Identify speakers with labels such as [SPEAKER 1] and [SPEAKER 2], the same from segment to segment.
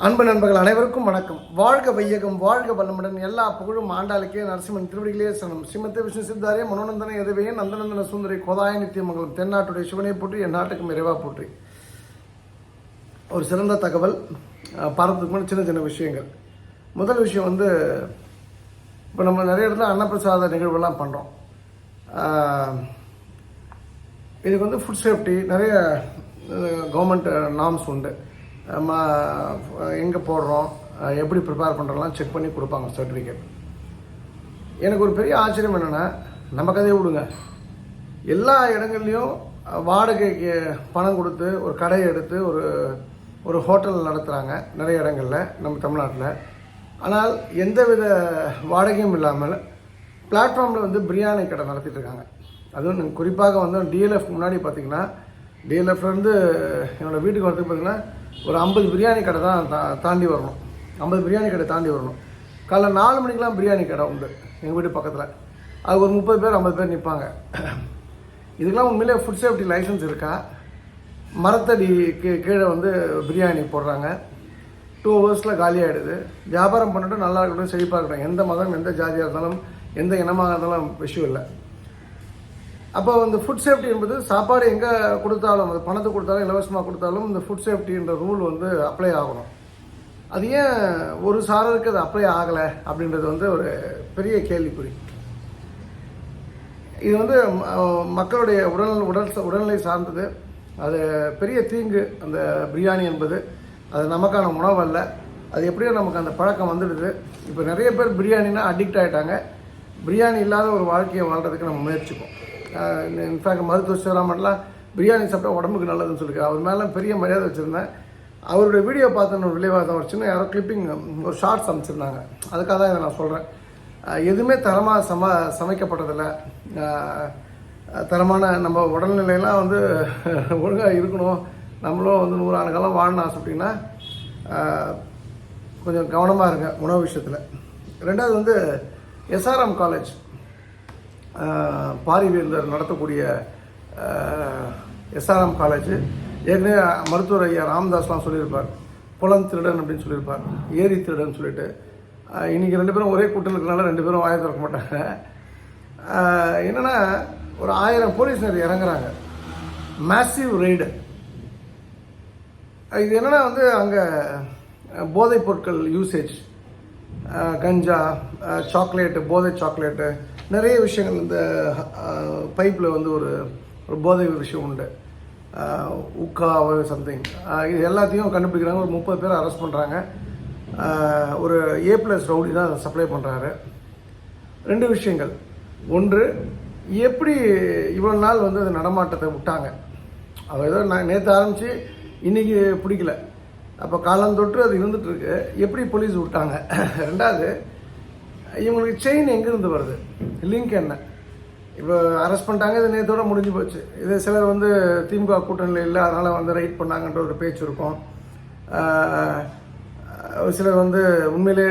[SPEAKER 1] அன்பு நண்பர்கள் அனைவருக்கும் வணக்கம். வாழ்க வையகம் வாழ்க வல்லமுடன். எல்லா புகழும் ஆண்டாளுக்கே நரசிம்மன் திருவடிகளே சனம் ஸ்ரீமத்த விஷ்ணு சித்தாரிய மனோநந்தன எதவையே நந்தநந்தன சுந்தரி கோதாய நித்தியமங்கலம் தென்னாட்டுடைய சிவனை போற்றி என் நாட்டுக்கும் இறைவா போற்றி. ஒரு சிறந்த தகவல் அஹ், பார்க்கறதுக்கு முன்னாடி சின்ன சின்ன விஷயங்கள். முதல் விஷயம் வந்து இப்போ நம்ம நிறைய இடத்துல அன்னப்பிரசாத நிகழ்வுலாம் பண்ணுறோம் இதுக்கு வந்து ஃபுட் சேஃப்டி நிறைய கவர்மெண்ட் நாம்ஸ் உண்டு. நம்ம எங்கே போடுறோம்? எப்படி ப்ரிப்பேர் பண்ணுறோம்லாம் செக் பண்ணி கொடுப்பாங்க சர்டிஃபிகேட் எனக்கு ஒரு பெரிய ஆச்சரியம் என்னென்னா நம்ம கதையை விடுங்க. எல்லா இடங்கள்லையும் வாடகைக்கு பணம் கொடுத்து ஒரு கடையை எடுத்து ஒரு ஒரு ஹோட்டல் நடத்துகிறாங்க நிறைய இடங்களில் நம்ம தமிழ்நாட்டில். ஆனால் எந்தவித வாடகையும் இல்லாமல் பிளாட்ஃபார்மில் வந்து பிரியாணி கடை நடத்திட்டு இருக்காங்க. அதுவும் குறிப்பாக வந்து டிஎல்எஃப் முன்னாடி பார்த்தீங்கன்னா டிஎல்எஃப்லேருந்து என்னோடய வீட்டுக்கு வரதுக்கு பார்த்தீங்கன்னா ஒரு ஐம்பது பிரியாணி கடை தான் தா- தாண்டி வரணும். ஐம்பது பிரியாணி கடை தாண்டி வரணும். காலைல நாலு மணிக்கெலாம் பிரியாணி கடை உண்டு எங்கள் வீட்டு பக்கத்தில். அது ஒரு முப்பது பேர் ஐம்பது பேர் நிற்பாங்க இதுக்கெல்லாம் உண்மையிலே ஃபுட் சேஃப்டி லைசன்ஸ் இருக்கா? மரத்தடி கீ கீழே வந்து பிரியாணி போடுறாங்க. டூ ஹவர்ஸில் காலியாகிடுது வியாபாரம் பண்ணிட்டு நல்லா இருக்கட்டும் செழிப்பாக இருக்கட்டும். எந்த மதம் எந்த ஜாதியாக இருந்தாலும் எந்த இனமாக இருந்தாலும் விஷயம் இல்லை. அப்போ இந்த ஃபுட் சேஃப்டி என்பது சாப்பாடு எங்கே கொடுத்தாலும் அது பணத்தை கொடுத்தாலும் இலவசமாக கொடுத்தாலும் இந்த ஃபுட் சேஃப்டின்ற ரூல் வந்து அப்ளை ஆகணும். அது ஏன் ஒரு சாரருக்கு அது அப்ளை ஆகலை அப்படின்றது வந்து ஒரு பெரிய கேள்விக்குறி. இது வந்து மக்களுடைய உடல் உடல் உடல்நிலை சார்ந்தது. அது பெரிய தீங்கு அந்த பிரியாணி என்பது. அது நமக்கான உணவு அல்ல அது எப்படியோ நமக்கு அந்த பழக்கம் வந்துடுது. இப்போ நிறைய பேர் பிரியாணினா அடிக்ட் ஆகிட்டாங்க பிரியாணி இல்லாத ஒரு வாழ்க்கையை வாழ்கிறதுக்கு நம்ம முயற்சிப்போம். இன்ஃபேக்ட் மருத்துவ சிவராமன்லாம் பிரியாணி சாப்பிட்டா உடம்புக்கு நல்லதுன்னு சொல்லியிருக்காரு. அவர் மேலே பெரிய மரியாதை வச்சுருந்தேன். அவருடைய வீடியோ பார்த்த ஒரு விளைவாக ஒரு சின்ன யாரோ கிளிப்பிங் ஒரு ஷார்ட்ஸ் அமைச்சிருந்தாங்க அதுக்காக தான் இதை நான் சொல்கிறேன் எதுவுமே தரமாக சம சமைக்கப்பட்டதில்லை. தரமான நம்ம உடல்நிலையெல்லாம் வந்து ஒழுங்காக இருக்கணும். நம்மளும் வந்து நூறாண்டு காலம் வாழணும் ஆசைப்பட்டிங்கன்னா கொஞ்சம் கவனமாக இருங்க உணவு விஷயத்தில். ரெண்டாவது வந்து எஸ்ஆர்எம் காலேஜ் பாரிவேந்தர் நடத்தக்கூடிய எஸ்ஆர்எம் காலேஜ் ஏற்கனவே மருத்துவர் ஐயா ராமதாஸ்லாம் சொல்லியிருப்பார். புலம் திருடன் அப்படின்னு சொல்லியிருப்பார். ஏரி திருடன் சொல்லிட்டு. இன்றைக்கி இன்னைக்கு ரெண்டு பேரும் ஒரே கூட்டம் இருக்கிறனால ரெண்டு பேரும் வாயை திறக்க மாட்டாங்க. என்னென்னா ஒரு ஆயிரம் போலீஸ்னர் இறங்குறாங்க. மேசிவ் ரெய்டு இது என்னென்னா வந்து அங்கே போதைப் பொருட்கள் யூசேஜ் கஞ்சா சாக்லேட்டு போதை சாக்லேட்டு நிறைய விஷயங்கள் இந்த பைப்பில் வந்து ஒரு ஒரு போதை விஷயம் உண்டு. உக்கா சம்திங் இது எல்லாத்தையும் கண்டுபிடிக்கிறாங்க. ஒரு முப்பது பேர் அரெஸ்ட் பண்ணுறாங்க ஒரு ஏ ப்ளஸ் ரவுடி தான் சப்ளை பண்ணுறாரு ரெண்டு விஷயங்கள். ஒன்று எப்படி இவ்வளோ நாள் வந்து அது நடமாட்டத்தை விட்டாங்க? அவர் ஏதோ நான் நேற்று ஆரம்பித்து இன்றைக்கி பிடிக்கல. அப்போ காலந்தொட்டு அது இருந்துகிட்ருக்கு எப்படி போலீஸ் விட்டாங்க? ரெண்டாவது இவங்களுக்கு செயின் எங்கேருந்து வருது? லிங்க் என்ன? இப்போ அரெஸ்ட் பண்ணிட்டாங்க இது நேற்றோட முடிஞ்சு போச்சு. இது சிலர் வந்து திமுக கூட்டணியில் இல்லை அதனால் வந்து ரைட் பண்ணாங்கன்ற ஒரு பேச்சு இருக்கும். சிலர் வந்து உண்மையிலே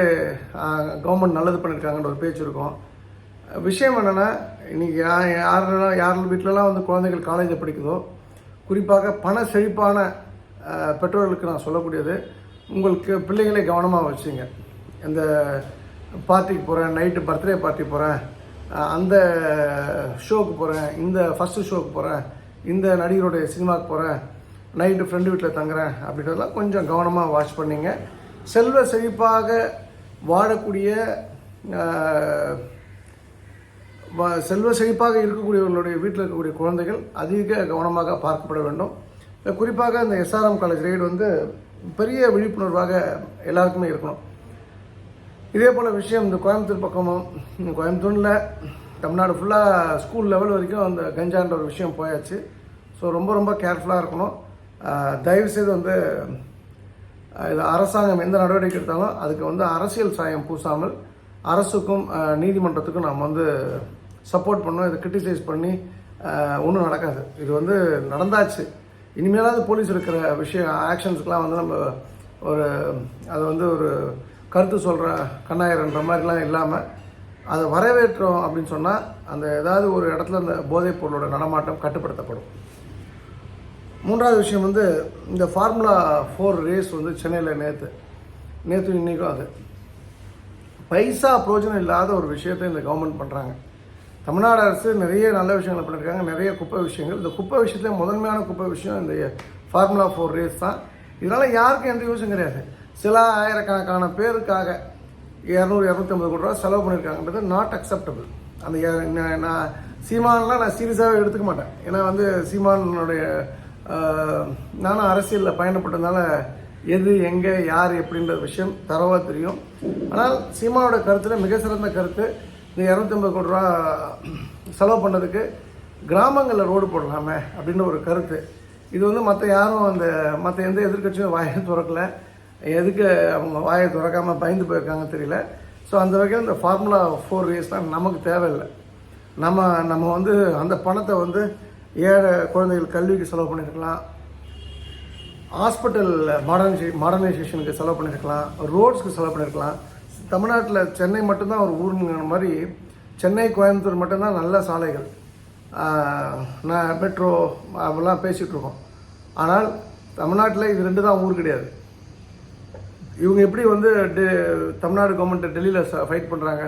[SPEAKER 1] கவர்மெண்ட் நல்லது பண்ணியிருக்காங்கன்ற ஒரு பேச்சு இருக்கும். விஷயம் என்னென்னா இன்றைக்கி யார் யாரெல்லாம் யார் வீட்டிலலாம் வந்து குழந்தைகள் காலேஜில் படிக்குதோ குறிப்பாக பண செழிப்பான பெற்றோர்களுக்கு நான் சொல்லக்கூடியது உங்களுக்கு பிள்ளைகளை கவனமாக வச்சுங்க. இந்த பார்ட்டிக்கு போகிறேன் நைட்டு பர்த்டே பார்ட்டி போகிறேன் அந்த ஷோவுக்கு போகிறேன் இந்த ஃபஸ்ட்டு ஷோவுக்கு போகிறேன் இந்த நடிகருடைய சினிமாவுக்கு போகிறேன் நைட்டு ஃப்ரெண்டு வீட்டில் தங்குறேன் அப்படின்றதெல்லாம் கொஞ்சம் கவனமாக வாட்ச் பண்ணிங்க. செல்வ செழிப்பாக வாழக்கூடிய வ- செல்வ செழிப்பாக இருக்கக்கூடியவர்களுடைய வீட்டில் இருக்கக்கூடிய குழந்தைகள் அதிக கவனமாக பார்க்கப்பட வேண்டும். குறிப்பாக இந்த எஸ்ஆர்எம் காலேஜ் ரைடு வந்து பெரிய விழிப்புணர்வாக எல்லாருக்குமே இருக்கணும். இதே போல் விஷயம் இந்த கோயம்புத்தூர் பக்கமும் கோயம்புத்தூரில் தமிழ்நாடு ஃபுல்லாக ஸ்கூல் லெவல் வரைக்கும் அந்த கஞ்சான்ற ஒரு விஷயம் போயாச்சு. ஸோ ரொம்ப ரொம்ப கேர்ஃபுல்லாக இருக்கணும். தயவுசெய்து வந்து இது அரசாங்கம் எந்த நடவடிக்கை எடுத்தாலும் அதுக்கு வந்து அரசியல் சாயம் பூசாமல் அரசுக்கும் நீதிமன்றத்துக்கும் நம்ம வந்து சப்போர்ட் பண்ணோம் இதை கிரிட்டிசைஸ் பண்ணி ஒன்றும் நடக்காது. இது வந்து நடந்தாச்சு. இனிமேலாவது போலீஸ் இருக்கிற விஷயம் ஆக்ஷன்ஸுக்கெலாம் வந்து நம்ம ஒரு அதை வந்து ஒரு கருத்து சொல்கிற கண்ணாயிரன்ற மாதிரிலாம் இல்லாமல் அதை வரவேற்றோம் அப்படின்னு சொன்னால் அந்த ஏதாவது ஒரு இடத்துல அந்த போதைப் பொருளோட நடமாட்டம் கட்டுப்படுத்தப்படும். மூன்றாவது விஷயம் வந்து இந்த ஃபார்முலா ஃபோர் ரேஸ் வந்து சென்னையில் நேற்று நேற்று இன்றைக்கும் அது. பைசா பிரோஜனம் இல்லாத ஒரு விஷயத்தை இந்த கவர்மெண்ட் பண்ணுறாங்க தமிழ்நாடு அரசு நிறைய நல்ல விஷயங்களை பண்ணியிருக்காங்க நிறைய குப்பை விஷயங்கள். இந்த குப்பை விஷயத்தில் முதன்மையான குப்பை விஷயம் இந்த ஃபார்முலா ஃபோர் ரேஸ் தான். இதனால் யாருக்கும் எந்த யூஸும் கிடையாது. சில ஆயிரக்கணக்கான பேருக்காக இரநூறு இரநூத்தம்பது கோடி ரூபா செலவு பண்ணியிருக்காங்கன்றது நாட் அக்செப்டபிள் அந்த நான் சீமான்லாம் நான் சீரியஸாகவே எடுத்துக்க மாட்டேன். ஏன்னா வந்து சீமானுடைய நானும் அரசியலில் பயணப்பட்டதுனால எது எங்கே யார் எப்படின்ற விஷயம் தரவாக தெரியும். ஆனால் சீமானோட கருத்தில் மிக சிறந்த கருத்து இந்த இரநூத்தம்பது கோடி ரூபா செலவு பண்ணதுக்கு கிராமங்களில் ரோடு போடலாமே அப்படின்ற ஒரு கருத்து. இது வந்து மற்ற யாரும் அந்த மற்ற எந்த எதிர்க்கட்சியும் வாயை திறக்கல. எதுக்கு அவங்க வாயை துறக்காமல் பயந்து போயிருக்காங்க தெரியல. ஸோ அந்த வகையில் இந்த ஃபார்முலா ஃபோர் ரேஸ்லாம் நமக்கு தேவையில்லை. நம்ம நம்ம வந்து அந்த பணத்தை வந்து ஏழை குழந்தைகள் கல்விக்கு செலவு பண்ணியிருக்கலாம் ஹாஸ்பிட்டல் மாடர்னைசே மாடர்னைசேஷனுக்கு செலவு பண்ணியிருக்கலாம் ரோட்ஸ்க்கு செலவு பண்ணியிருக்கலாம் தமிழ்நாட்டில் சென்னை மட்டும்தான் ஒரு ஊருங்கிற மாதிரி சென்னை கோயம்புத்தூர் மட்டும்தான் நல்ல சாலைகள். நான் மெட்ரோ அப்படிலாம் பேசிகிட்ருக்கோம் ஆனால் தமிழ்நாட்டில் இது ரெண்டு தான் ஊர் கிடையாது. இவங்க எப்படி வந்து டெ தமிழ்நாடு கவர்மெண்ட்டை டெல்லியில் ஃபைட் பண்ணுறாங்க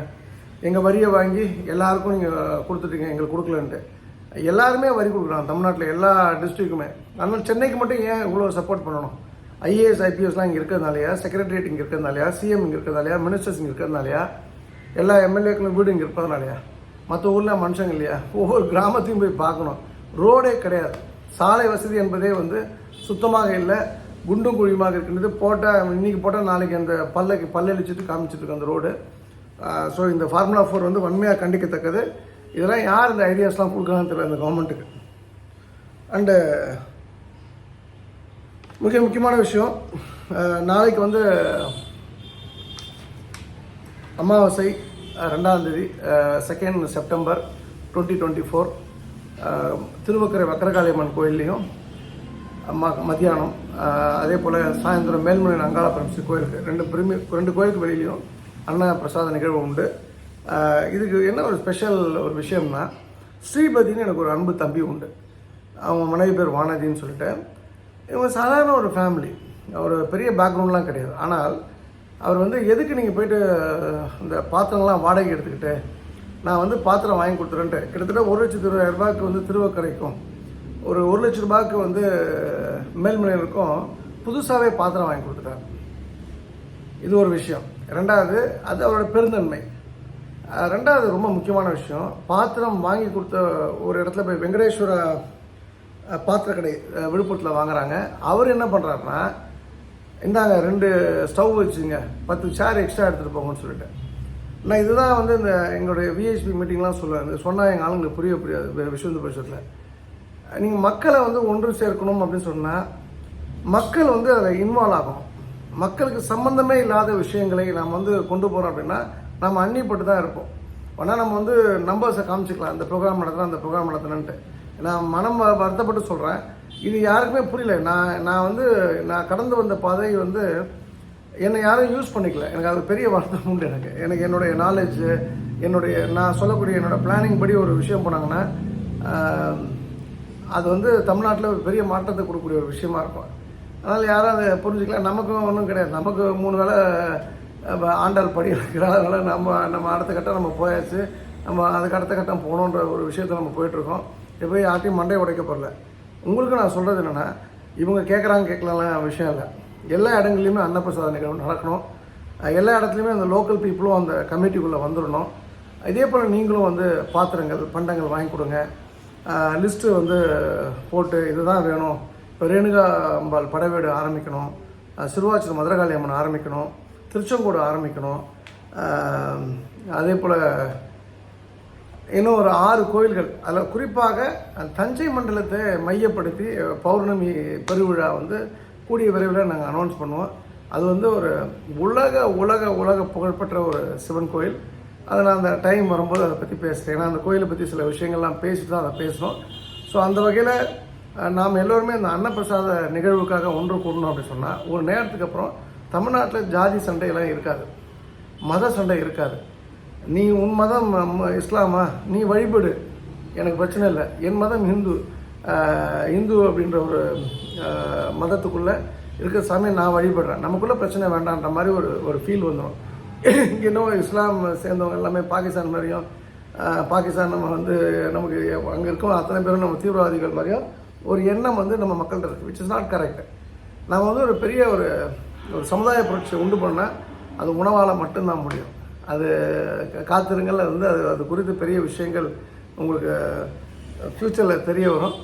[SPEAKER 1] எங்கள் வரியை வாங்கி எல்லாருக்கும் நீங்கள் கொடுத்துட்டீங்க எங்களுக்கு கொடுக்கலன்ட்டு. எல்லாருமே வரி கொடுக்குறாங்க தமிழ்நாட்டில் எல்லா டிஸ்ட்ரிக்ட்டுமே அதனால் சென்னைக்கு மட்டும் ஏன் இவ்வளோ சப்போர்ட் பண்ணணும்? ஐஏஎஸ் ஐபிஎஸ்லாம் இங்கே இருக்கிறதுனாலயா? செக்ரட்டரியேட் இங்கே இருக்கிறதுனாலயா? சிஎம் இங்கே இருக்கிறதுனாலயா? மினிஸ்டர்ஸ் இங்கே இருக்கிறதுனாலயா? எல்லா எம்எல்ஏக்களும் வீடு இங்கே இருப்பதுனாலயா மற்ற ஊரில் மனுஷங்க இல்லையா? ஒவ்வொரு கிராமத்தையும் போய் பார்க்கணும். ரோடே கிடையாது. சாலை வசதி என்பதே வந்து சுத்தமாக இல்லை. குண்டும் குழியுமாக இருக்கின்றது. போட்டால் இன்னைக்கு போட்டால் நாளைக்கு அந்த பல்லைக்கு பல்லளிச்சுட்டு காமிச்சிட்டு இருக்கு அந்த ரோடு ஸோ இந்த ஃபார்முலா ஃபோர் வந்து வன்மையாக கண்டிக்கத்தக்கது. இதெல்லாம் யார் இந்த ஐடியாஸ்லாம் கொடுக்கலான்னு தெரியல இந்த கவர்மெண்ட்டுக்கு அண்டு மிக முக்கியமான விஷயம் நாளைக்கு வந்து அமாவாசை ரெண்டாந்தேதி second September twenty twenty four Thiruvakkarai Vakrakaliamman கோயில்லையும் மத்தியானம் அதே போல் சாயந்தரம் மேல்மலை அங்காள பரமசி கோயிலுக்கு ரெண்டு பிரிமி ரெண்டு கோயிலுக்கு வெளியிலையும் அண்ணா பிரசாத நிகழ்வு உண்டு. இதுக்கு என்ன ஒரு ஸ்பெஷல் ஒரு விஷயம்னா ஸ்ரீபதினு எனக்கு ஒரு அன்பு தம்பி உண்டு. அவங்க மனைவி பேர் வானதின்னு சொல்லிட்டு. இவங்க சாதாரண ஒரு ஃபேமிலி ஒரு பெரிய பேக்ரவுண்ட்லாம் கிடையாது. ஆனால் அவர் வந்து எதுக்கு நீங்கள் போயிட்டு இந்த பாத்திரம்லாம் வாடகை எடுத்துக்கிட்டு நான் வந்து பாத்திரம் வாங்கி கொடுத்துறேன்ட்டு கிட்டத்தட்ட ஒரு லட்சத்து இருபதாயிரம் ரூபாய்க்கு வந்து திருவக்கரைக்கும் ஒரு ஒரு லட்ச ரூபாய்க்கு வந்து மேல்மலையிலுக்கும் புதுசாகவே பாத்திரம் வாங்கி கொடுத்துட்டார். இது ஒரு விஷயம். ரெண்டாவது அது அவரோட பெருந்தன்மை. ரெண்டாவது ரொம்ப முக்கியமான விஷயம் பாத்திரம் வாங்கி கொடுத்த ஒரு இடத்துல போய் வெங்கடேஸ்வர பாத்திர கடை விழுப்புரத்தில் வாங்குறாங்க. அவர் என்ன பண்ணுறாருன்னா இந்தாங்க ரெண்டு ஸ்டவ் வச்சுங்க பத்து சேர் எக்ஸ்ட்ரா எடுத்துகிட்டு போங்கன்னு சொல்லிட்டு. நான் இதுதான் வந்து இந்த எங்களுடைய விஹெச்பி மீட்டிங்லாம் சொல்லுவேன். சொன்னால் எங்கள் ஆளுங்களுக்கு புரிய புரியாது வி- விஸ்வந்த பட்சத்தில் நீங்கள் மக்களை வந்து ஒன்று சேர்க்கணும் அப்படின்னு சொன்னால் மக்கள் வந்து அதை இன்வால்வ் ஆகும் மக்களுக்கு சம்மந்தமே இல்லாத விஷயங்களை நாம் வந்து கொண்டு போகிறோம் அப்படின்னா நம்ம அன்னிப்பட்டு தான் இருப்போம். ஆனால் நம்ம வந்து நம்பர்ஸை காமிச்சிக்கலாம். இந்த ப்ரோக்ராம் நடத்துகிறேன் அந்த ப்ரோக்ராம் நடத்துனேன்ட்டு நான் மனம் வருத்தப்பட்டு சொல்கிறேன் இது யாருக்குமே புரியல. நான் நான் வந்து நான் கடந்து வந்த பாதை வந்து என்னை யாரும் யூஸ் பண்ணிக்கல. எனக்கு அது பெரிய வருத்தம் உண்டு எனக்கு. எனக்கு என்னுடைய நாலேஜ் என்னுடைய நான் சொல்லக்கூடிய என்னோட பிளானிங் படி ஒரு விஷயம் போனாங்கன்னா அது வந்து தமிழ்நாட்டில் ஒரு பெரிய மாற்றத்தை கொடுக்கக்கூடிய ஒரு விஷயமா இருக்கும். அதனால் யாரும் அதை புரிஞ்சுக்கலாம் நமக்கும் ஒன்றும் கிடையாது. நமக்கு மூணு வேளை ஆண்டாள் படி இருக்கிறாள். அதனால் நம்ம நம்ம அடுத்த கட்டம் நம்ம போயாச்சு. நம்ம அதுக்கு அடுத்த கட்டம் போகணுன்ற ஒரு விஷயத்தை நம்ம போயிட்டுருக்கோம். இப்போ யார்ட்டையும் மண்டை உடைக்க போகல உங்களுக்கு நான் சொல்கிறது என்னென்னா இவங்க கேட்குறாங்க கேட்கலாம் விஷயம் இல்லை. எல்லா இடங்கள்லையுமே அன்னப்பிரசாத நிகழ்வு நடக்கணும். எல்லா இடத்துலையுமே அந்த லோக்கல் பீப்புளும் அந்த கமிட்டிக்குள்ளே வந்துடணும் இதே போல் நீங்களும் வந்து பாத்திரங்கள் பண்டங்கள் வாங்கி கொடுங்க. லிஸ்ட்டு வந்து போட்டு இதுதான் வேணும். இப்போ ரேணுகா அம்பாள் படைவீடு ஆரம்பிக்கணும். சிறுவாச்சூர் மதுரகாளி அம்மன் ஆரம்பிக்கணும். திருச்செங்கோடு ஆரம்பிக்கணும். அதே போல் இன்னும் ஒரு ஆறு கோயில்கள். அதில் குறிப்பாக தஞ்சை மண்டலத்தை மையப்படுத்தி பௌர்ணமி பெருவிழா வந்து கூடிய விரைவில் நாங்கள் அனௌன்ஸ் பண்ணுவோம். அது வந்து ஒரு உலக உலக உலக புகழ்பெற்ற ஒரு சிவன் கோயில். அதை நான் அந்த டைம் வரும்போது அதை பற்றி பேசுகிறேன் ஏன்னா அந்த கோயிலை பற்றி சில விஷயங்கள்லாம் பேசிட்டு தான் அதை பேசணும் ஸோ அந்த வகையில் நாம் எல்லோருமே இந்த அன்னப்பிரசாத நிகழ்வுக்காக ஒன்று கூடணும் அப்படின்னு சொன்னால் ஒரு நேரத்துக்கு அப்புறம் தமிழ்நாட்டில் ஜாதி சண்டையெல்லாம் இருக்காது. மத சண்டை இருக்காது. நீ உன் மதம் ம- இஸ்லாமா? நீ வழிபடு. எனக்கு பிரச்சனை இல்லை. என் மதம் ஹிந்து. இந்து அப்படின்ற ஒரு மதத்துக்குள்ளே இருக்கிற சாமியை நான் வழிபடுறேன். நமக்குள்ளே பிரச்சனை வேண்டான்ற மாதிரி ஒரு ஒரு ஃபீல் வந்துடும் இன்னும் இஸ்லாம் சேர்ந்தவங்க எல்லாமே பாகிஸ்தான் மாதிரியும் பாகிஸ்தான் நம்ம வந்து நமக்கு அங்கே இருக்கோம் அத்தனை பேரும் நம்ம தீவிரவாதிகள் மாதிரியும் ஒரு எண்ணம் வந்து நம்ம மக்கள்கிட்ட இருக்குது விச் இஸ் நாட் கரெக்ட் நம்ம வந்து ஒரு பெரிய ஒரு ஒரு சமுதாய புரட்சியை உண்டு பண்ணால் அது உணவால் மட்டும்தான் முடியும். அது காத்திருங்கள் அது வந்து அது அது குறித்து பெரிய விஷயங்கள் உங்களுக்கு ஃப்யூச்சரில் தெரிய வரும்.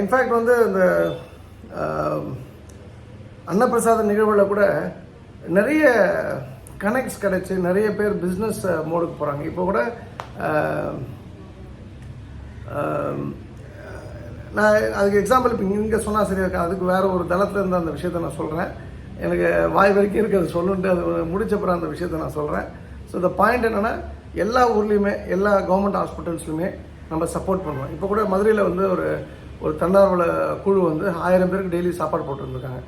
[SPEAKER 1] இன்ஃபேக்ட் வந்து இந்த அன்னப்பிரசாத நிகழ்வில் கூட நிறைய கனெக்ட்ஸ் கிடைச்சி நிறைய பேர் பிஸ்னஸ் மோடுக்கு போகிறாங்க இப்போ கூட நான் அதுக்கு எக்ஸாம்பிள் இப்போ இங்கே சொன்னால் சரியா இருக்கா அதுக்கு வேறு ஒரு தளத்தில் இருந்து அந்த விஷயத்தை நான் சொல்கிறேன் எனக்கு வாய் வரைக்கும் இருக்கிறது சொல்லுன்ட்டு அது முடிச்சப்புறம் அந்த விஷயத்தை நான் சொல்கிறேன் ஸோ இந்த பாயிண்ட் என்னென்னா எல்லா ஊர்லேயுமே எல்லா கவர்மெண்ட் ஹாஸ்பிட்டல்ஸ்லையுமே நம்ம சப்போர்ட் பண்ணுவோம். இப்போ கூட மதுரையில் வந்து ஒரு ஒரு தன்னார்வல குழு வந்து ஆயிரம் பேருக்கு டெய்லி சாப்பாடு போட்டுருந்துருக்காங்க.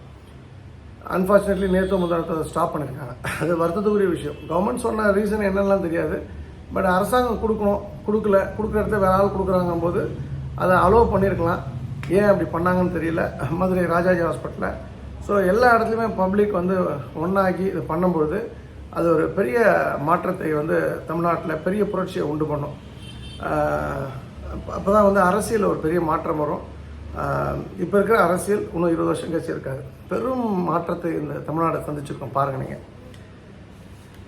[SPEAKER 1] அன்ஃபார்ச்சுனேட்லி நேற்று முதலத்தை ஸ்டாப் பண்ணியிருக்காங்க அது வருத்தத்துக்குரிய விஷயம். கவர்மெண்ட் சொன்ன ரீசன் என்னெல்லாம் தெரியாது. பட் அரசாங்கம் கொடுக்கணும் கொடுக்கல கொடுக்குற இடத்துல வேற ஆள் கொடுக்குறாங்க போது அதை அலோவ் பண்ணியிருக்கலாம் ஏன் அப்படி பண்ணாங்கன்னு தெரியல. மதுரை ராஜாஜி ஹாஸ்பிட்டலில் ஸோ எல்லா இடத்துலையுமே பப்ளிக் வந்து ஒன்றாக்கி இது பண்ணும்பொழுது அது ஒரு பெரிய மாற்றத்தை வந்து தமிழ்நாட்டில் பெரிய புரட்சியை உண்டு பண்ணும். அப்போ தான் வந்து அரசியலில் ஒரு பெரிய மாற்றம் வரும். இப்போ இருக்கிற அரசியல் இன்னும் இருபது வருஷம் கழிச்சு இருக்காது. பெரும் மாற்றத்தை இந்த தமிழ்நாடு சந்திச்சிருக்கோம் பாருங்க நீங்கள்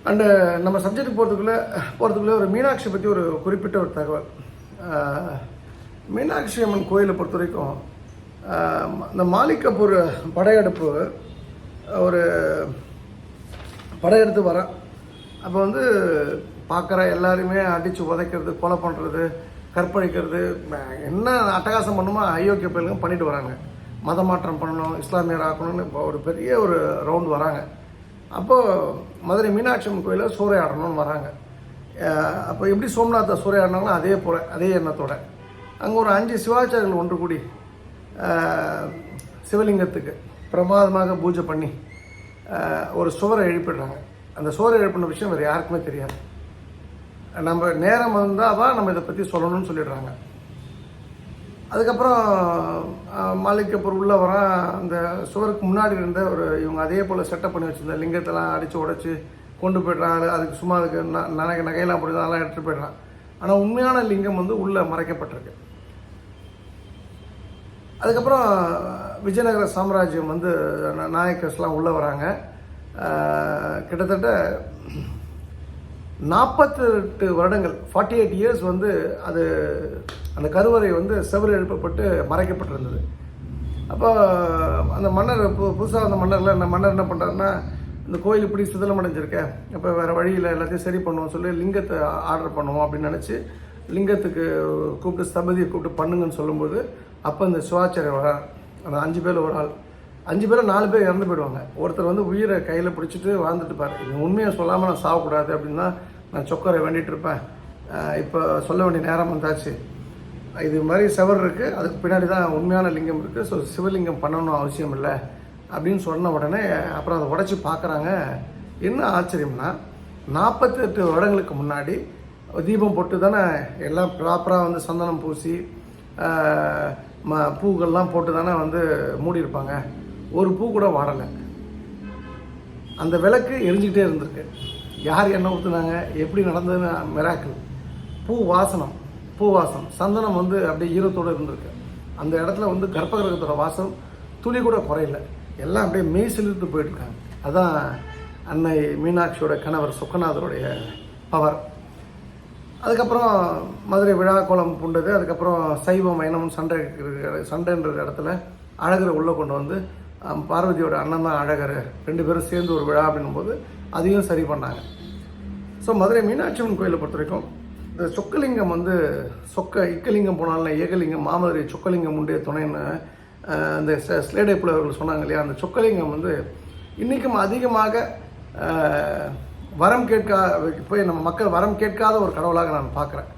[SPEAKER 1] அண்டு நம்ம சப்ஜெக்ட் போகிறதுக்குள்ளே போகிறதுக்குள்ளே ஒரு மீனாட்சி பற்றி ஒரு குறிப்பிட்ட ஒரு தகவல். மீனாட்சி அம்மன் கோயிலை பொறுத்த வரைக்கும் இந்த மாலிகப்பூர் படையெடுப்பு ஒரு படையெடுத்து வரேன். அப்போ வந்து பார்க்குற எல்லாருமே அடித்து உதைக்கிறது கொலை பண்ணுறது கற்பழிக்கிறது என்ன அட்டகாசம் பண்ணுமோ அயோக்கிய பயிலுங்க பண்ணிட்டு வராங்க. மத மாற்றம் பண்ணணும் இஸ்லாமியர் ஆக்கணும்னு இப்போ ஒரு பெரிய ஒரு ரவுண்ட் வராங்க. அப்போது மதுரை மீனாட்சி அம்மன் கோயிலில் சூறையாடணும்னு வராங்க. அப்போ எப்படி சோம்நாத்தை சூறையாடினாங்களோ அதே போல் அதே எண்ணத்தோட. அங்கே ஒரு அஞ்சு சிவாச்சாரியர்கள் ஒன்று கூடி சிவலிங்கத்துக்கு பிரமாதமாக பூஜை பண்ணி ஒரு சுவரை எழுப்பிடுறாங்க. அந்த சுவரை எழுப்பின விஷயம் வேறு யாருக்குமே தெரியாது. நம்ம நேரம் வந்தால் தான் நம்ம இதை பற்றி சொல்லணும்னு சொல்லிடுறாங்க. அதுக்கப்புறம் மாலிக் மாலிகப்பூர் உள்ளே வர அந்த சுவருக்கு முன்னாடி இருந்த ஒரு இவங்க அதே போல் செட்டப் பண்ணி வச்சிருந்த லிங்கத்தெல்லாம் அடித்து உடைச்சி கொண்டு போய்ட்றான். அதுக்கு சும்மா அதுக்கு ந- நகை நகையெல்லாம் போட்டு அதெல்லாம் எடுத்துகிட்டு போயிடுறான். ஆனால் உண்மையான லிங்கம் வந்து உள்ளே மறைக்கப்பட்டிருக்கு. அதுக்கப்புறம் விஜயநகர சாம்ராஜ்யம் வந்து நாயக்கர்ஸ்லாம் உள்ளே வராங்க. கிட்டத்தட்ட நாற்பத்தெட்டு வருடங்கள் ஃபார்ட்டி எயிட் இயர்ஸ் வந்து அது அந்த கருவறை வந்து செவர் எழுப்பப்பட்டு மறைக்கப்பட்டிருந்தது. அப்போ அந்த மன்னர் பு புதுசாக அந்த மன்னரில் அந்த மன்னர் என்ன பண்ணுறாருன்னா இந்த கோயில் இப்படி சிதிலம் அடைஞ்சிருக்கேன் அப்போ வேறு வழியில் எல்லாத்தையும் சரி பண்ணுவோம் சொல்லி லிங்கத்தை ஆர்டர் பண்ணுவோம் அப்படின்னு நினச்சி லிங்கத்துக்கு கூப்பிட்டு ஸ்தபதியை கூப்பிட்டு பண்ணுங்கன்னு சொல்லும்போது அப்போ இந்த சிவாச்சாரியர் வரார். அந்த அஞ்சு பேர் ஒரு ஆள். அஞ்சு பேரும் நாலு பேர் இறந்து போயிடுவாங்க. ஒருத்தர் வந்து உயிரை கையில் பிடிச்சிட்டு வாழ்ந்துட்டுப்பார் இது உண்மையை சொல்லாமல் நான் சாகக்கூடாது அப்படின்னா நான் சொக்கரை வேண்டிகிட்டு இருப்பேன். இப்போ சொல்ல வேண்டிய நேரம் வந்தாச்சு. இது மாதிரி செவர் இருக்குது அதுக்கு பின்னாடி தான் உண்மையான லிங்கம் இருக்குது ஸோ சிவலிங்கம் பண்ணணும் அவசியம் இல்லை அப்படின்னு சொன்ன உடனே அப்புறம் அதை உடச்சி பார்க்குறாங்க என்ன ஆச்சரியம்னா நாற்பத்தெட்டு வருடங்களுக்கு முன்னாடி தீபம் போட்டு தானே எல்லாம் ப்ராப்பராக வந்து சந்தனம் பூசி ம பூக்கள்லாம் போட்டு தானே வந்து மூடியிருப்பாங்க. ஒரு பூ கூட வாடலை அந்த விளக்கு எரிஞ்சிக்கிட்டே இருந்திருக்கு. யார் என்ன ஊற்றுனாங்க எப்படி நடந்ததுன்னு மிராக்கள் பூ வாசனம் பூ வாசம் சந்தனம் வந்து அப்படியே ஈரத்தோடு இருந்திருக்கு. அந்த இடத்துல வந்து கர்ப்பகிரகத்தோட வாசம் துளி கூட குறையல. எல்லாம் அப்படியே மெய் செலுத்து போயிட்டுருக்காங்க. அதான் அன்னை மீனாட்சியோட கணவர் சுக்கநாதருடைய பவர். அதுக்கப்புறம் மதுரை விழா கோலம் பூண்டது. அதுக்கப்புறம் சைவம் வைணவம் சண்டை இருக்கிற- சண்டைன்ற இடத்துல அழகரை உள்ளே கொண்டு வந்து பார்வதியோட அண்ணன் தான் அழகர். ரெண்டு பேரும் சேர்ந்து ஒரு விழா அப்படின்னும் போது அதையும் சரி பண்ணாங்க. ஸோ மதுரை மீனாட்சி அம்மன் கோயிலை பொறுத்த வரைக்கும் இந்த சொக்கலிங்கம் வந்து சொக்க இக்கலிங்கம் போனாலும் ஏகலிங்கம் மாமதுரை சொக்கலிங்கம் உண்டே துணைன்னு இந்த ஸ்லேடை புலவர்கள் சொன்னாங்க இல்லையா? அந்த சொக்கலிங்கம் வந்து இன்றைக்கும் அதிகமாக வரம் கேட்கா போய் நம்ம மக்கள் வரம் கேட்காத ஒரு கடவுளாக நான் பார்க்குறேன்.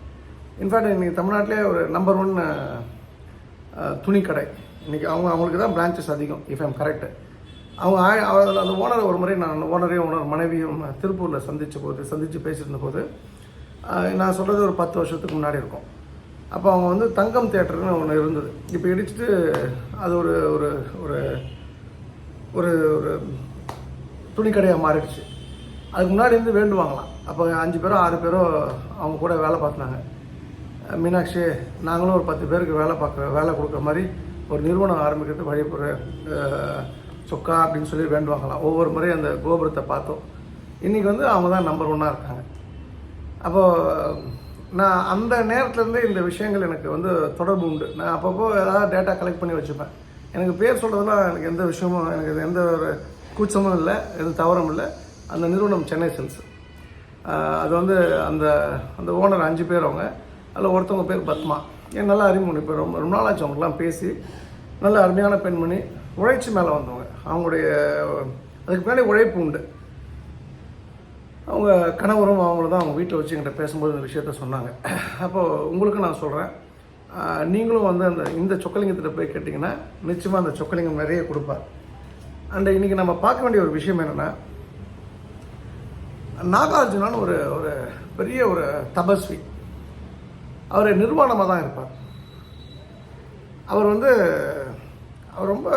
[SPEAKER 1] இன்ஃபேக்ட் இன்றைக்கி தமிழ்நாட்டிலே ஒரு நம்பர் ஒன் துணிக்கடை. இன்றைக்கி அவங்க அவங்களுக்கு தான் பிரான்ச்சஸ் அதிகம் இஃப் ஐம் கரெக்டு அவங்க ஆ- அவ- அந்த ஓனரை ஒரு முறை நான் ஓனரையும் ஓனர் மனைவியும் திருப்பூரில் சந்தித்த போது சந்தித்து பேசியிருந்த போது நான் சொல்கிறது ஒரு பத்து வருஷத்துக்கு முன்னாடி இருக்கும். அப்போ அவங்க வந்து தங்கம் தேட்டர்னு ஒன்று இருந்தது. இப்போ இடிச்சிட்டு அது ஒரு ஒரு ஒரு ஒரு ஒரு துணிக்கடையாக மாறிடுச்சு. அதுக்கு முன்னாடி இருந்து வேண்டுவாங்களாம். அப்போ அஞ்சு பேரோ ஆறு பேரோ அவங்க கூட வேலை பார்த்தாங்க மீனாட்சி நாங்களும் ஒரு பத்து பேருக்கு வேலை பார்க்குற வேலை கொடுக்குற மாதிரி ஒரு நிறுவனம் ஆரம்பிக்கிறது வழிபுற சொக்கா அப்படின்னு சொல்லி வேண்டுவாங்களாம் ஒவ்வொரு முறையும் அந்த கோபுரத்தை பார்த்தோம். இன்றைக்கி வந்து அவங்க தான் நம்பர் ஒன்னாக இருக்காங்க. அப்போது நான் அந்த நேரத்துலேருந்து இந்த விஷயங்கள் எனக்கு வந்து தொடர்பு உண்டு. நான் அப்பப்போ ஏதாவது டேட்டா கலெக்ட் பண்ணி வச்சுப்பேன். எனக்கு பேர் சொல்கிறதுலாம் எனக்கு எந்த விஷயமும் எனக்கு எந்த ஒரு கூச்சமும் இல்லை எதுவும் தவறும் இல்லை. அந்த நிறுவனம் சென்னை செல்ஸ் அது வந்து அந்த அந்த ஓனர் அஞ்சு பேர் அவங்க. அதில் ஒருத்தவங்க பேர் பத்மா. ஏன் நல்லா அறிமுகம் இப்போ ரொம்ப ரொம்ப நாளாச்சு அவங்களாம் பேசி. நல்ல அருமையான பெண்மணி. உழைச்சி மேலே வந்தவங்க. அவங்களுடைய அதுக்கு பின்னாடி உழைப்பு உண்டு. அவங்க கணவரும் அவங்கள தான் அவங்க வீட்டில் வச்சு என்கிட்ட பேசும்போது இந்த விஷயத்த சொன்னாங்க. அப்போது உங்களுக்கு நான் சொல்கிறேன் நீங்களும் வந்து அந்த இந்த சொக்கலிங்கத்திட்ட போய் கேட்டிங்கன்னா நிச்சயமாக அந்த சொக்கலிங்கம் நிறைய கொடுப்பார் அண்ட் இன்றைக்கி நம்ம பார்க்க வேண்டிய ஒரு விஷயம் என்னென்னா நாகார்ஜுனான்னு ஒரு ஒரு பெரிய ஒரு தபஸ்வி. அவர் நிர்வாணமாக தான் இருப்பார். அவர் வந்து அவர் ரொம்ப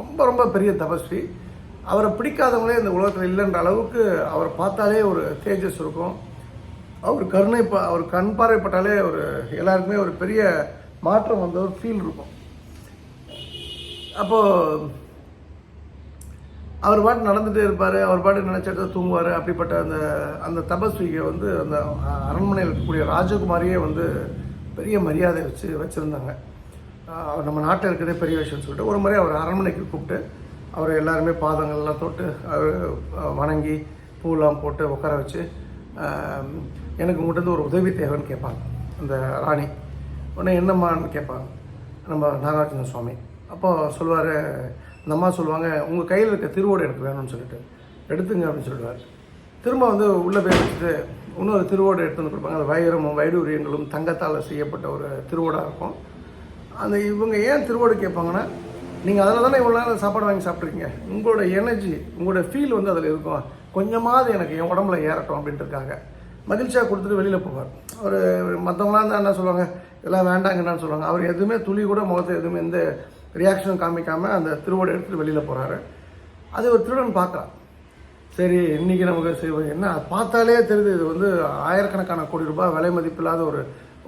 [SPEAKER 1] ரொம்ப ரொம்ப பெரிய தபஸ்வி. அவரை பிடிக்காதவங்களே இந்த உலகத்தில் இல்லைன்ற அளவுக்கு அவர் பார்த்தாலே ஒரு தேஜஸ் இருக்கும். அவர் கருணை அவர் கண் பார்வைப்பட்டாலே ஒரு எல்லாருக்குமே ஒரு பெரிய மாற்றம் வந்த ஒரு ஃபீல் இருக்கும். அப்போது அவர் பாட்டு நடந்துகிட்டே இருப்பார் அவர் பாட்டு நினச்சா தூங்குவார். அப்படிப்பட்ட அந்த அந்த தபஸ்விகை வந்து அந்த அரண்மனையில் இருக்கக்கூடிய ராஜகுமாரியே வந்து பெரிய மரியாதை வச்சு வச்சுருந்தாங்க. அவர் நம்ம நாட்டில் இருக்கிறதே பெரிய விஷயம்னு சொல்லிட்டு ஒரு முறை அவர் அரண்மனைக்கு கூப்பிட்டு அவர் எல்லாருமே பாதங்கள்லாம் தொட்டு அவர் வணங்கி பூலாம் போட்டு உட்கார வச்சு எனக்கு உங்கள்கிட்ட ஒரு உதவி தேவைன்னு கேட்பாங்க அந்த ராணி. உடனே என்னம்மான்னு கேட்பாங்க நம்ம நாகார்ஜுன சுவாமி. அப்போ சொல்லுவார் அந்த அம்மா சொல்லுவாங்க உங்கள் கையில் இருக்க திருவோடு எனக்கு வேணும்னு சொல்லிட்டு. எடுத்துங்க அப்படின்னு சொல்லுவார். திரும்ப வந்து உள்ளே போய் வச்சுட்டு இன்னொரு திருவோடு எடுத்து வந்து கொடுப்பாங்க. அது வைரமும் வைடூரியங்களும் தங்கத்தால் செய்யப்பட்ட ஒரு திருவோடாக இருக்கும். அந்த இவங்க ஏன் திருவோடு கேட்பாங்கன்னா நீங்கள் அதில் தானே இவ்வளோ நேரம் சாப்பாடு வாங்கி சாப்பிட்ருக்கீங்க உங்களோட எனர்ஜி உங்களோட ஃபீல் வந்து அதில் இருக்கும். கொஞ்சமாவது எனக்கு என் உடம்புல ஏறட்டும் அப்படின்ட்டு இருக்காங்க மகிழ்ச்சியாக கொடுத்துட்டு வெளியில் போவார். அவர் மற்றவங்களாம் இருந்தால் என்ன சொல்லுவாங்க இதெல்லாம் வேண்டாங்கன்னு சொல்லுவாங்க. அவர் எதுவுமே துளி கூட முகத்தை எதுவுமே இந்த ரியாக்ஷனும் காமிக்காமல் அந்த திருவோடு எடுத்துகிட்டு வெளியில் போகிறாரு அது ஒரு திருடன் பார்க்குறான் சரி இன்றைக்கி நமக்கு சரி என்ன? பார்த்தாலே தெரியுது இது வந்து ஆயிரக்கணக்கான கோடி ரூபாய் விலை மதிப்பில்லாத ஒரு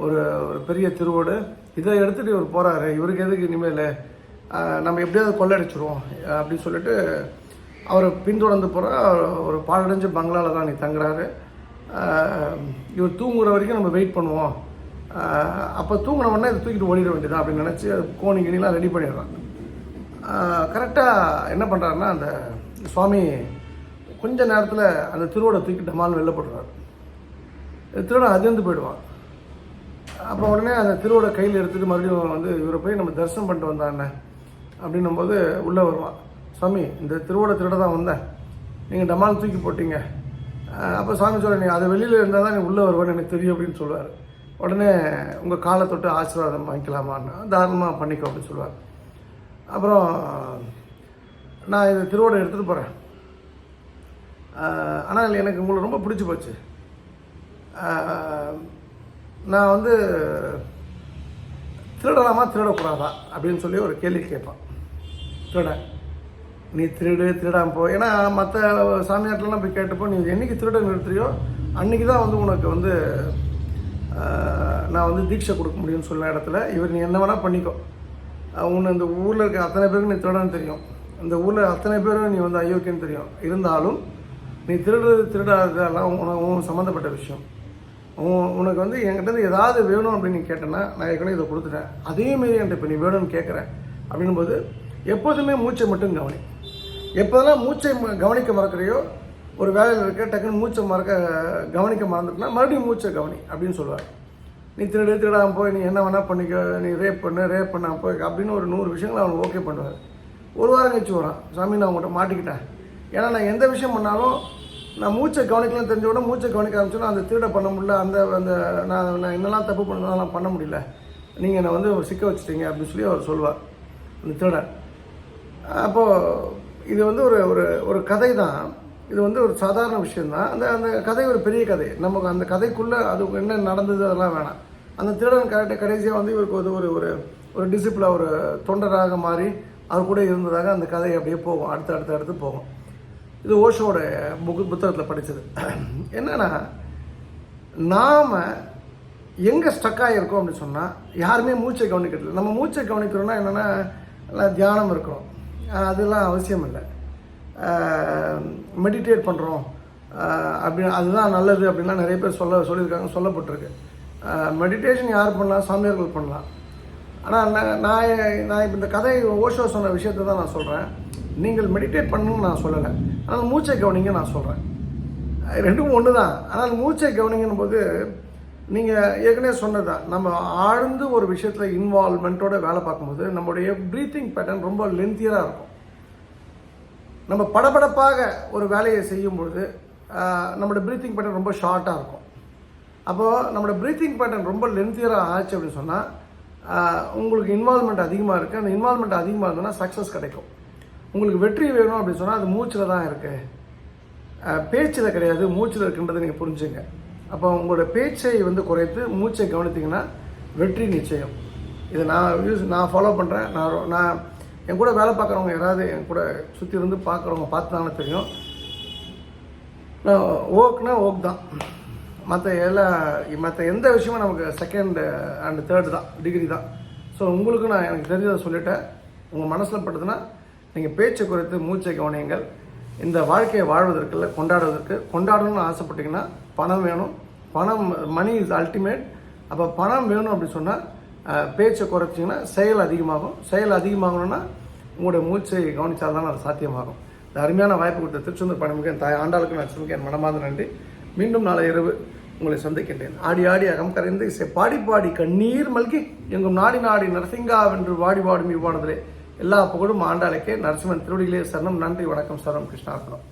[SPEAKER 1] ஒரு ஒரு பெரிய திருவோடு. இதை எடுத்துகிட்டு இவர் போகிறாரு இவருக்கு எதுக்கு இனிமேல்? நம்ம எப்படியாவது கொள்ளடிச்சிருவோம் அப்படின்னு சொல்லிட்டு அவரை பின்தொடர்ந்து போகிற ஒரு பாழடைஞ்ச பங்களாவில் தான் நீ தங்குறாரு. இவர் தூங்குற வரைக்கும் நம்ம வெயிட் பண்ணுவோம். அப்போ தூங்கின உடனே இதை தூக்கிட்டு ஓடிட வேண்டியதா அப்படின்னு நினச்சி கோணி கிணிலாம் ரெடி பண்ணிடுறாங்க. கரெக்டாக என்ன பண்ணுறாருன்னா அந்த சுவாமி கொஞ்ச நேரத்தில் அந்த திருவோட தூக்கிட்டு டமால் வெளில போடுறாரு திருடன் அதிர்ந்து போயிடுவான். அப்போ உடனே அந்த திருவோட கையில் எடுத்துகிட்டு மறுபடியும் வந்து இவரை போய் நம்ம தரிசனம் பண்ணிட்டு வந்தாண்ணே அப்படின்னும் போது உள்ளே வருவான். சுவாமி இந்த திருவோட திருட தான் வந்தேன். நீங்கள் டமால் தூக்கி போட்டீங்க. அப்போ சுவாமி சொல்ல நீ அது வெளியில் இருந்தால் தான் நீ உள்ளே வருவேன்னு எனக்கு தெரியும் அப்படின்னு சொல்லுவார் உடனே உங்கள் காலை தொட்டு ஆசீர்வாதம் வாங்கிக்கலாமான்னு தாராளமாக பண்ணிக்கோ அப்படின்னு சொல்லுவார். அப்புறம் நான் இதை திருவோட எடுத்துகிட்டு போகிறேன் ஆனால் எனக்கு உங்களை ரொம்ப பிடிச்சி போச்சு. நான் வந்து திருடலாமா திருடக்கூடாதா அப்படின்னு சொல்லி ஒரு கேள்வி கேட்பான். திருட. நீ திருடு திருடாமல் போ. ஏன்னா மற்ற சாமியாட்டிலலாம் போய் கேட்டப்போ நீ என்றைக்கு திருட நிறுத்துறியோ அன்றைக்கி தான் வந்து உனக்கு வந்து நான் வந்து தீட்சை கொடுக்க முடியும்னு சொன்ன இடத்துல இவர் நீ என்ன வேணால் பண்ணிக்கோ. உன்னை இந்த ஊரில் இருக்க அத்தனை பேருக்கு நீ திருடன்னு தெரியும். இந்த ஊரில் அத்தனை பேரும் நீ வந்து அயோக்கியன்னு தெரியும். இருந்தாலும் நீ திருடுறது திருடாததெல்லாம் உனக்கு உன் சம்மந்தப்பட்ட விஷயம். உன் உனக்கு வந்து என்கிட்ட ஏதாவது வேணும் அப்படின்னு நீ கேட்டேன்னா நான் ஏற்கனவே இதை கொடுத்துட்டேன். அதே மாரி என்கிட்ட இப்போ நீ வேணும்னு கேட்குறேன் அப்படின்னும்போது எப்போதுமே மூச்சை மட்டும் கவனி. எப்போதெல்லாம் மூச்சை ம- கவனிக்க மறக்கிறையோ ஒரு வேலையில் இருக்க டக்குன்னு மூச்சை மறக்க கவனிக்க மறந்துட்டுனா மறுபடியும் மூச்சை கவனி அப்படின்னு சொல்லுவார். நீ திருடு திருடாமல் போய் நீ என்ன வேணால் பண்ணிக்க நீ ரேப் பண்ணு ரேப் பண்ணாம போய் அப்படின்னு ஒரு நூறு விஷயங்களை அவன் ஓகே பண்ணுவார். ஒரு வாரம் கழிச்சு வரான் சாமி நான் உங்கள்கிட்ட மாட்டிக்கிட்டேன். ஏன்னா நான் எந்த விஷயம் பண்ணாலும் நான் மூச்சை கவனிக்கலாம் தெரிஞ்ச உடனே மூச்சை கவனிக்க ஆரம்பிச்சோன்னா அந்த திருட பண்ண முடியல அந்த அந்த நான் நான் என்னெல்லாம் தப்பு பண்ணணும் அதெல்லாம் பண்ண முடியல. நீங்கள் என்னை வந்து சிக்க வச்சுட்டீங்க அப்படின்னு சொல்லி அவர் சொல்லுவார் அந்த திருடன். அப்போது இது வந்து ஒரு ஒரு ஒரு கதை தான் இது வந்து ஒரு சாதாரண விஷயந்தான் அந்த அந்த கதை ஒரு பெரிய கதை. நமக்கு அந்த கதைக்குள்ளே அது என்ன நடந்தது அதெல்லாம் வேணாம். அந்த திருடன் கரெக்டாக கடைசியாக வந்து இவருக்கு வந்து ஒரு ஒரு ஒரு டிசிப்ளாக ஒரு தொண்டராக மாறி அவர் கூட இருந்ததாக அந்த கதை அப்படியே போகும். அடுத்து அடுத்து அடுத்து போகும். இது ஓஷோட புக்கு புத்தகத்தில் படித்தது என்னென்னா நாம் எங்கே ஸ்டக் ஆகிருக்கோம் அப்படின்னு சொன்னால் யாருமே மூச்சை கவனிக்கிறது நம்ம மூச்சை கவனிக்கிறோம்னா என்னென்னா நல்லா தியானம் இருக்கிறோம் அதெல்லாம் அவசியம் இல்லை மெடிடேட் பண்ணுறோம் அப்படி அதுதான் நல்லது அப்படின்லாம் நிறைய பேர் சொல்ல சொல்லியிருக்காங்க சொல்லப்பட்டிருக்கு. மெடிடேஷன் யார் பண்ணலாம் சாமியார்கள் பண்ணலாம். ஆனால் நான் நான் நான் இப்போ இந்த கதை ஓஷோ சொன்ன விஷயத்தை தான் நான் சொல்கிறேன் நீங்கள் மெடிடேட் பண்ணணும்னு நான் சொல்லலை. ஆனால் மூச்சை கவனிங்க நான் சொல்கிறேன் ரெண்டும் ஒன்று தான் ஆனால் மூச்சை கவனிங்கன்னு போது நீங்கள் ஏற்கனவே சொன்னதான் நம்ம ஆழ்ந்து ஒரு விஷயத்தில் இன்வால்மெண்ட்டோட வேலை பார்க்கும்போது நம்மளுடைய ப்ரீத்திங் பேட்டர்ன் ரொம்ப லென்த்தியராக இருக்கும். நம்ம படபடப்பாக ஒரு வேலையை செய்யும்பொழுது பொழுது நம்மளோட ப்ரீத்திங் பேட்டர்ன் ரொம்ப ஷார்ட்டாக இருக்கும். அப்போது நம்மளோட ப்ரீத்திங் பேட்டர்ன் ரொம்ப லென்த்தியராக ஆச்சு அப்படின்னு சொன்னால் உங்களுக்கு இன்வால்மெண்ட் அதிகமாக இருக்குது அந்த இன்வால்மெண்ட் அதிகமாக இருந்ததுன்னா சக்ஸஸ் கிடைக்கும். உங்களுக்கு வெற்றி வேணும் அப்படின்னு சொன்னால் அது மூச்சில் தான் இருக்குது பேச்சில் கிடையாது மூச்சில் இருக்குன்றதை நீங்கள் புரிஞ்சுங்க. அப்போ உங்களோட பேச்சை வந்து குறைத்து மூச்சை கவனித்தீங்கன்னா வெற்றி நிச்சயம். இதை நான் யூஸ் நான் ஃபாலோ பண்ணுறேன் நான் நான் என் கூட வேலை பார்க்குறவங்க யாராவது என் கூட சுற்றி இருந்து பார்க்குறவங்க பார்த்தாங்கன்னா தெரியும். நான் ஓக்னா ஓக் தான். மற்ற எல்லா மற்ற எந்த விஷயமும் நமக்கு செகண்ட் அண்ட் தேர்டு தான் டிகிரி தான். ஸோ உங்களுக்கு நான் எனக்கு தெரிஞ்சதை சொல்லிட்டேன். உங்கள் மனசில் பட்டதுன்னா நீங்கள் பேச்சை குறைத்து மூச்சை கவனியுங்கள். இந்த வாழ்க்கையை வாழ்வதற்குல கொண்டாடுவதற்கு. கொண்டாடணும்னு ஆசைப்பட்டீங்கன்னா பணம் வேணும். பணம் மணி இஸ் அல்டிமேட் அப்போ பணம் வேணும் அப்படின்னு சொன்னால் பேச்சை குறைச்சிங்கன்னா செயல் அதிகமாகும். செயல் அதிகமாகணும்னா உங்களுடைய மூச்சை கவனித்தால்தான் அது சாத்தியமாகும். இந்த அருமையான வாய்ப்பு கொடுத்த திருச்செந்தூர் பணிமுக என் தாய் ஆண்டாளுக்கு நான் சொல்லுங்க என் மனமார்ந்த நன்றி. மீண்டும் நாளை இரவு உங்களை சந்திக்கின்றேன். ஆடி ஆடி அகம் கரைந்து இசை பாடி பாடி கண்ணீர் மல்கி எங்கும் நாடி நாடி நரசிங்கா வென்று வாடி பாடும் இவ்வாடுதலே எல்லா புகழும் ஆண்டாளுக்கே. நரசிம்மன் திருவடிகளே சரணம் நன்றி வணக்கம் சரணம் கிருஷ்ணார்ப்பணம்